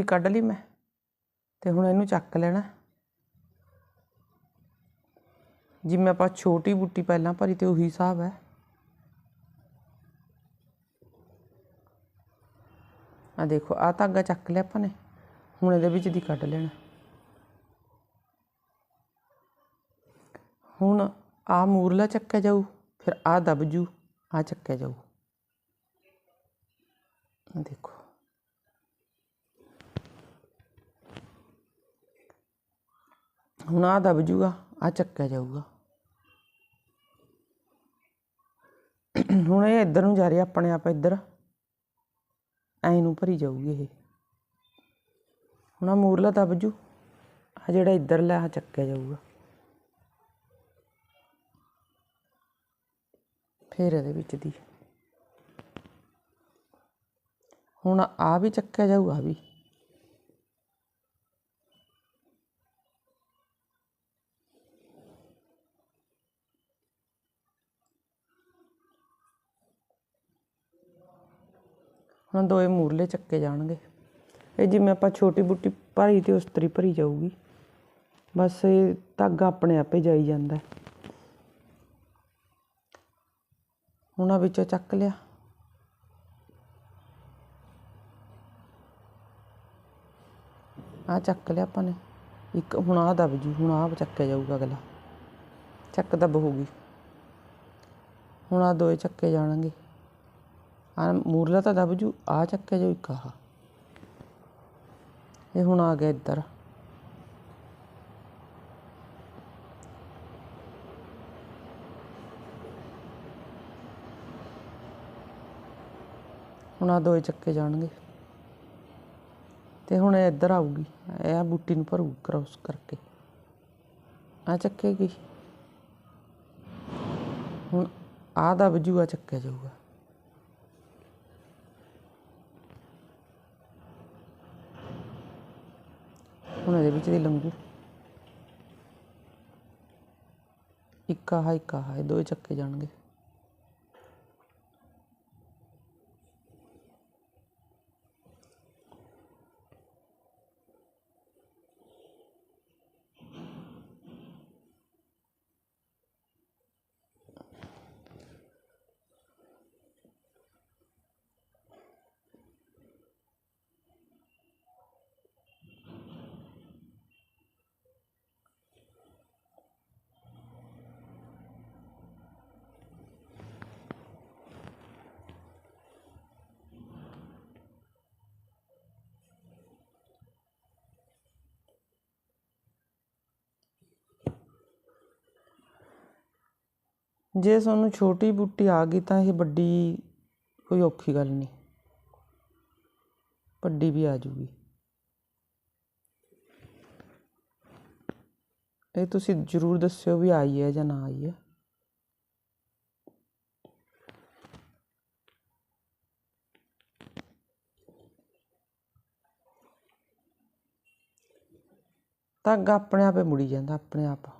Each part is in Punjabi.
ਸੂਈ ਕੱਢ ਲਈ ਮੈਂ ਤੇ ਹੁਣ ਇਹਨੂੰ ਚੱਕ ਲੈਣਾ। ਜਿਵੇਂ ਆਪਾਂ ਛੋਟੀ ਬੁੱਟੀ ਪਹਿਲਾਂ ਭਰੀ ਤੇ ਉਹੀ ਹਿਸਾਬ ਹੈ। ਆ ਦੇਖੋ ਆ ਧਾਗਾ ਚੱਕ ਲਿਆ ਆਪਾਂ ਨੇ। ਹੁਣ ਇਹਦੇ ਵਿੱਚ ਦੀ ਕੱਢ ਲੈਣਾ। ਹੁਣ ਆ ਮੂਰਲਾ ਚੱਕਿਆ ਜਾਊ, ਫਿਰ ਆ ਦਬ ਜੂ ਆ ਚੱਕਿਆ ਜਾਊ। ਦੇਖੋ। ਹੁਣ ਆ ਦਬ ਜੂਗਾ ਆ ਚੱਕਿਆ ਜਾਊਗਾ। ਹੁਣ ਇਹ ਇੱਧਰ ਨੂੰ ਜਾ ਰਿਹਾ ਆਪਣੇ ਆਪ ਇੱਧਰ। ਐ ਨੂੰ ਭਰੀ ਜਾਊਗੀ ਇਹ। ਹੁਣ ਆ ਮੂਰਲਾ ਦਬ ਜੂ ਆ ਜਿਹੜਾ ਇੱਧਰ ਲੈ ਆ ਚੱਕਿਆ ਜਾਊਗਾ। ਫਿਰ ਇਹਦੇ ਵਿੱਚ ਦੀ। ਹੁਣ ਆ ਵੀ ਚੱਕਿਆ ਜਾਊਗਾ ਵੀ। ਹੁਣ ਦੋਏ ਮੂਰਲੇ ਚੱਕੇ ਜਾਣਗੇ। ਇਹ ਜਿਵੇਂ ਆਪਾਂ ਛੋਟੀ ਬੁੱਟੀ ਭਰੀ ਤੇ ਉਸਤਰੀ ਭਰੀ ਜਾਊਗੀ। ਬਸ ਇਹ ਧਾਗਾ ਆਪਣੇ ਆਪੇ ਜਾਈ ਜਾਂਦਾ ਹੁਣ ਆ ਵਿੱਚੋਂ ਚੱਕ ਲਿਆ। ਆ ਚੱਕ ਲਿਆ ਆਪਾਂ ਨੇ। ਇੱਕ ਹੁਣ ਆ ਦਬ ਜੂ, ਹੁਣ ਆ ਚੱਕਿਆ ਜਾਊਗਾ ਅਗਲਾ। ਚੱਕ ਦਬ ਹੋਊਗੀ ਹੁਣ ਆ ਦੋਏ ਚੱਕੇ ਜਾਣਗੇ। ਆ ਮੂਰਲਾ ਤਾਂ ਦਬ ਜੂ ਆ ਚੱਕਿਆ ਜਾਊ ਇੱਕ ਆਹ। ਇਹ ਹੁਣ ਆ ਗਿਆ ਇੱਧਰ। ਹੁਣ ਆ ਦੋਏ ਚੱਕੇ ਜਾਣਗੇ। ਤੇ ਹੁਣ ਇੱਧਰ ਆਊਗੀ, ਇਹ ਬੂਟੀ ਨੂੰ ਭਰੂ ਕ੍ਰੋਸ ਕਰਕੇ। ਆ ਚੱਕੇਗੀ। ਹੁਣ ਆ ਦਾ ਵਜੂਗਾ ਚੱਕਿਆ ਜਾਊਗਾ। ਹੁਣ ਇਹਦੇ ਵਿੱਚ ਦੀ ਲੰਗੂ। ਇੱਕ ਆਹ ਇੱਕ ਆਹ ਇਹ ਦੋਵੇਂ ਚੱਕੇ ਜਾਣਗੇ। ਜੇ ਤੁਹਾਨੂੰ ਛੋਟੀ ਬੂਟੀ ਆ ਗਈ ਤਾਂ ਇਹ ਵੱਡੀ ਕੋਈ ਔਖੀ ਗੱਲ ਨਹੀਂ। ਵੱਡੀ ਵੀ ਆ ਜੂਗੀ। ਇਹ ਤੁਸੀਂ ਜ਼ਰੂਰ ਦੱਸਿਓ ਵੀ ਆਈ ਹੈ ਜਾਂ ਨਾ ਆਈ ਹੈ। ਧਾਗਾ ਆਪਣੇ ਆਪੇ ਮੁੜੀ ਜਾਂਦਾ, ਆਪਣੇ ਆਪ।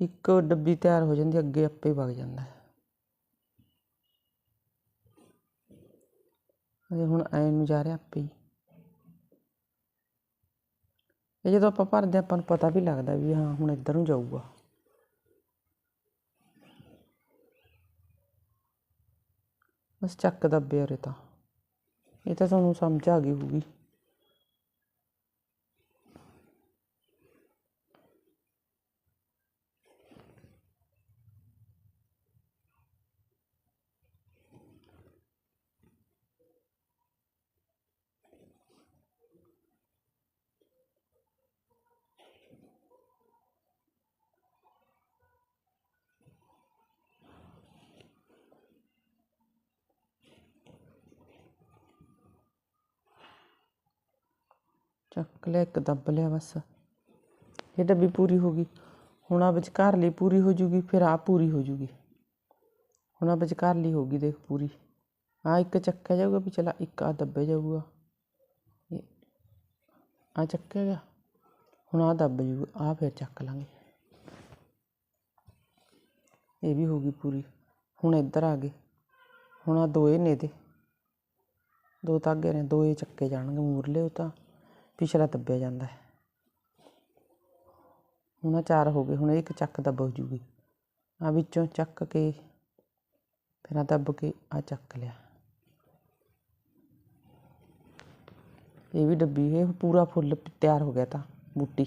ਇੱਕ ਡੱਬੀ ਤਿਆਰ ਹੋ ਜਾਂਦੀ ਅੱਗੇ ਆਪੇ ਵਗ ਜਾਂਦਾ। ਹੈ ਹੁਣ ਐਨ ਨੂੰ ਜਾ ਰਿਹਾ ਆਪੇ ਹੀ। ਇਹ ਜਦੋਂ ਆਪਾਂ ਭਰਦੇ ਹਾਂ, ਆਪਾਂ ਨੂੰ ਪਤਾ ਵੀ ਲੱਗਦਾ ਵੀ ਹਾਂ ਹੁਣ ਇੱਧਰ ਨੂੰ ਜਾਊਗਾ। ਬਸ ਚੱਕ ਦੱਬੇ ਉਰੇ ਤਾਂ। ਇਹ ਤਾਂ ਤੁਹਾਨੂੰ ਸਮਝ ਆ ਗਈ ਹੋਊਗੀ। ਚੱਕ ਲਿਆ, ਇੱਕ ਦੱਬ ਲਿਆ ਬਸ। ਇਹ ਡੱਬੀ ਪੂਰੀ ਹੋ ਗਈ। ਹੁਣ ਆ ਵਿਚਕਾਰਲੀ ਪੂਰੀ ਹੋ ਜੂਗੀ, ਫਿਰ ਆ ਪੂਰੀ ਹੋ ਜੂਗੀ। ਹੁਣ ਆ ਵਿਚਕਾਰਲੀ ਹੋ ਗਈ ਦੇਖ ਪੂਰੀ। ਆ ਇੱਕ ਚੱਕਿਆ ਜਾਊਗਾ ਵੀ ਚਲਾ ਇੱਕ ਆ ਦੱਬੇ ਜਾਊਗਾ। ਆ ਚੱਕਿਆ ਗਿਆ। ਹੁਣ ਆ ਦੱਬ ਜੂਗਾ ਆ ਫਿਰ ਚੱਕ ਲਾਂਗੇ। ਇਹ ਵੀ ਹੋ ਗਈ ਪੂਰੀ। ਹੁਣ ਇੱਧਰ ਆ ਗਏ। ਹੁਣ ਆ ਦੋਏ ਨੇ ਦੇ ਦੋ ਧਾਗੇ ਨੇ ਦੋ ਹੀ ਚੱਕੇ ਜਾਣਗੇ ਮੂਰਲੇ ਉਹ ਤਾਂ। ਪਿਛਲਾ ਦੱਬਿਆ ਜਾਂਦਾ ਹੈ। ਹੁਣ ਆਹ ਚਾਰ ਹੋ ਗਏ, ਹੁਣ ਇਹ ਇੱਕ ਚੱਕ ਦੱਬ ਹੋ ਜੂਗੀ। ਆ ਵਿੱਚੋਂ ਚੱਕ ਕੇ ਫਿਰ ਆ ਦੱਬ ਕੇ ਆ ਚੱਕ ਲਿਆ। ਇਹ ਵੀ ਡੱਬੀ ਇਹ ਪੂਰਾ ਫੁੱਲ ਤਿਆਰ ਹੋ ਗਿਆ ਤਾਂ, ਬੂਟੀ।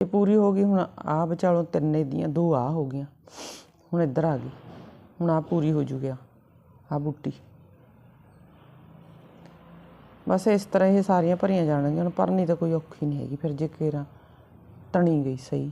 ਇਹ ਪੂਰੀ ਹੋ ਗਈ, ਹੁਣ ਆਹ ਵਿਚਾਲੋਂ ਤਿੰਨ ਦੀਆਂ, ਦੋ ਆਹ ਹੋ ਗਈਆਂ। ਹੁਣ ਇੱਧਰ ਆ ਗਈ। ਹੁਣ ਆਹ ਪੂਰੀ ਹੋ ਜੂ ਗਿਆ ਬੂਟੀ। ਬਸ ਇਸ ਤਰ੍ਹਾਂ ਇਹ ਸਾਰੀਆਂ ਭਰੀਆਂ ਜਾਣਗੀਆਂ ਹੁਣ ਭਰਨੀ ਤਾਂ ਕੋਈ ਔਖੀ ਨਹੀਂ ਹੈਗੀ। ਫਿਰ ਜੇ ਕੇਰਾ ਤਣੀ ਗਈ ਸਹੀ।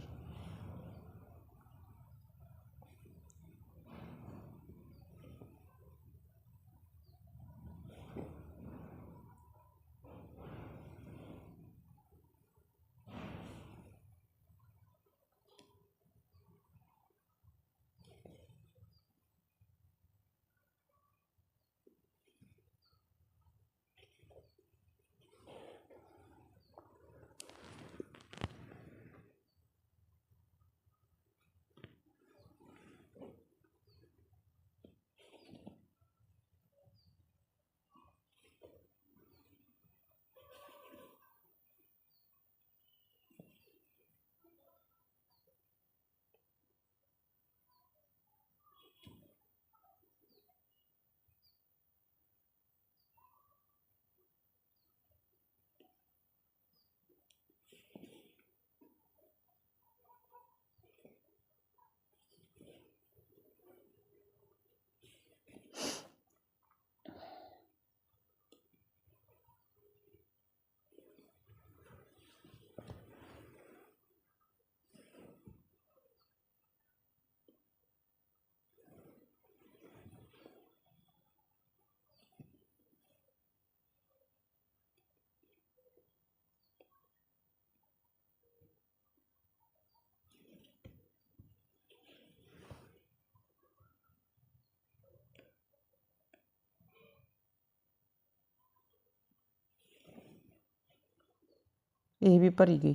ਇਹ ਵੀ ਭਰੀ ਗਈ।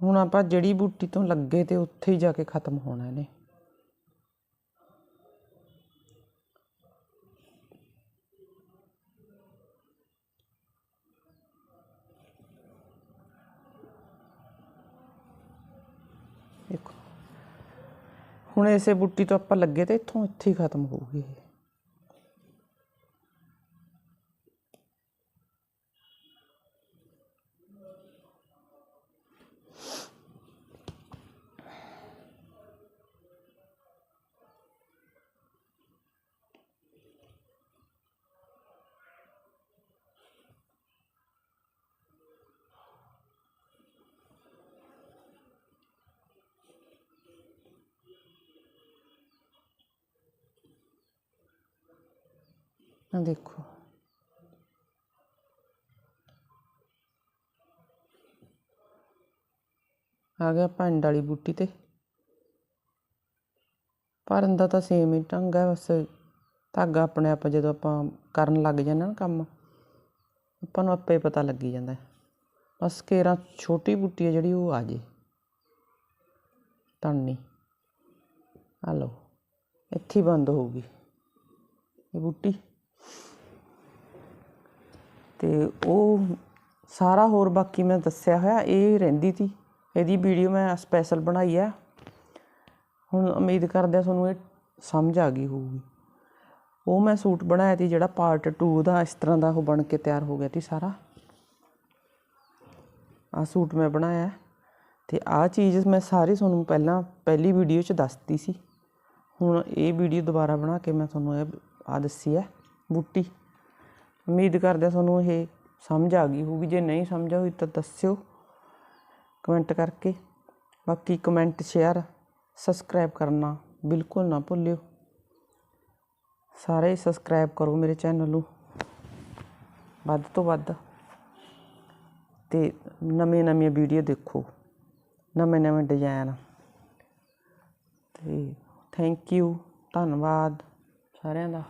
ਹੁਣ ਆਪਾਂ ਜੜੀ ਬੂਟੀ ਤੋਂ ਲੱਗੇ ਤੇ ਉੱਥੇ ਹੀ ਜਾ ਕੇ ਖਤਮ ਹੋਣਾ ਇਹਨੇ। ਦੇਖੋ। ਹੁਣ ਇਸੇ ਬੂਟੀ ਤੋਂ ਆਪਾਂ ਲੱਗੇ ਤੇ ਇੱਥੋਂ ਇੱਥੇ ਹੀ ਖਤਮ ਹੋਊਗੀ ਇਹ ਆ ਦੇਖੋ। ਆ ਗਿਆ ਪੰਡ ਵਾਲੀ ਬੂਟੀ ਤੇ। ਭਰਨ ਦਾ ਤਾਂ ਸੇਮ ਹੀ ਢੰਗ ਹੈ, ਬਸ ਧਾਗਾ ਆਪਣੇ ਆਪ ਜਦੋਂ ਆਪਾਂ ਕਰਨ ਲੱਗ ਜਾਂਦੇ ਨਾ ਕੰਮ, ਆਪਾਂ ਨੂੰ ਆਪੇ ਪਤਾ ਲੱਗੀ ਜਾਂਦਾ ਬਸ ਕੇਰਾਂ ਛੋਟੀ ਬੂਟੀ ਹੈ ਜਿਹੜੀ, ਉਹ ਆ ਜੇ। ਤਣਨੀ ਆ ਲਓ, ਇੱਥੇ ਬੰਦ ਹੋਊਗੀ ਇਹ ਬੂਟੀ। ਤੇ ਉਹ ਸਾਰਾ ਹੋਰ ਬਾਕੀ ਮੈਂ ਦੱਸਿਆ ਹੋਇਆ, ਇਹ ਰਹਿੰਦੀ ਤੀ। ਇਹਦੀ ਵੀਡੀਓ ਮੈਂ ਸਪੈਸ਼ਲ ਬਣਾਈ ਹੈ ਹੁਣ ਉਮੀਦ ਕਰਦੇ ਹਾਂ ਤੁਹਾਨੂੰ ਇਹ ਸਮਝ ਆ ਗਈ ਹੋਊਗੀ। ਉਹ ਮੈਂ ਸੂਟ ਬਣਾਇਆ ਤੀ ਜਿਹੜਾ ਪਾਰਟ 2 ਦਾ, ਇਸ ਤਰ੍ਹਾਂ ਦਾ ਉਹ ਬਣ ਕੇ ਤਿਆਰ ਹੋ ਗਿਆ ਤੀ ਸਾਰਾ। ਆ ਸੂਟ ਮੈਂ ਬਣਾਇਆ ਹੈ ਤੇ ਆ ਚੀਜ਼ ਮੈਂ ਸਾਰੀ ਤੁਹਾਨੂੰ ਪਹਿਲਾਂ, ਪਹਿਲੀ ਵੀਡੀਓ 'ਚ ਦੱਸਤੀ ਸੀ। ਹੁਣ ਇਹ ਵੀਡੀਓ ਦੁਬਾਰਾ ਬਣਾ ਕੇ ਮੈਂ ਤੁਹਾਨੂੰ ਇਹ ਆ ਦੱਸੀ ਹੈ, ਬੂਟੀ। ਉਮੀਦ ਕਰਦੇ ਤੁਹਾਨੂੰ ਇਹ ਸਮਝ ਆ ਗਈ ਹੋਊਗੀ। ਜੇ ਨਹੀਂ ਸਮਝ ਹੋਈ ਤਾਂ ਦੱਸਿਓ ਕਮੈਂਟ ਕਰਕੇ। ਬਾਕੀ ਕਮੈਂਟ, ਸ਼ੇਅਰ, ਸਬਸਕ੍ਰਾਈਬ ਕਰਨਾ ਬਿਲਕੁਲ ਨਾ ਭੁੱਲਿਓ। ਸਾਰੇ ਸਬਸਕ੍ਰਾਈਬ ਕਰੋ ਮੇਰੇ ਚੈਨਲ ਨੂੰ। ਵੱਧ ਤੋਂ ਵੱਧ। ਤੇ ਨਵੀਆਂ ਨਵੀਆਂ ਵੀਡੀਓ ਦੇਖੋ। ਨਵੇਂ ਨਵੇਂ ਡਿਜ਼ਾਈਨ ਤੇ ਥੈਂਕ ਯੂ ਧੰਨਵਾਦ ਸਾਰਿਆਂ ਦਾ।